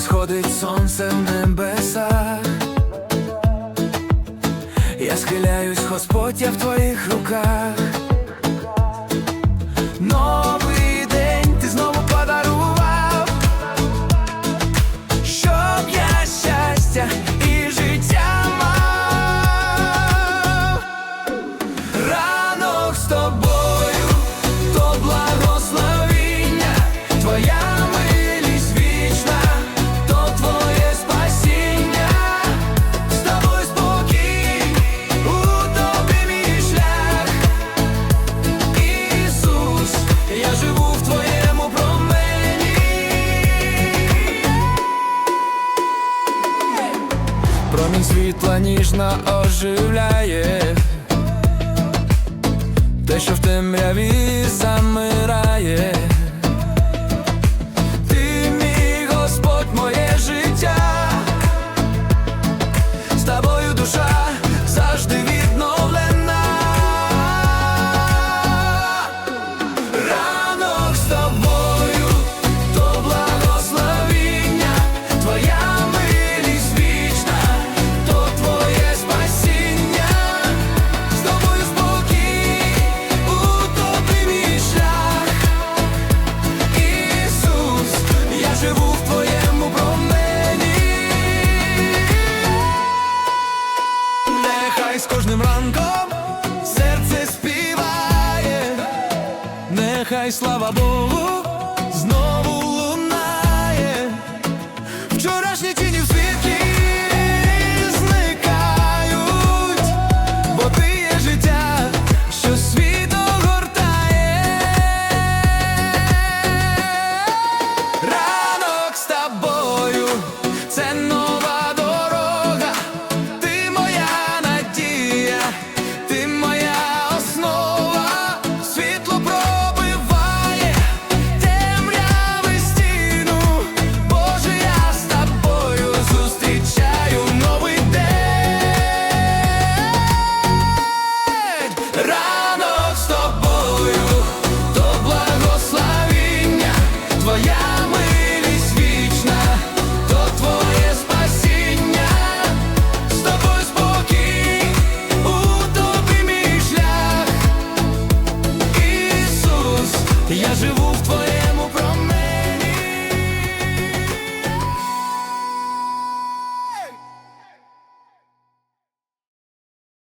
сходить сонце в небеса. Я схиляюсь, Господь, я в твоїх руках. Но промінь світла ніжна оживляє, те, що в темряві замирає. слава Богу. Я живу в твоїй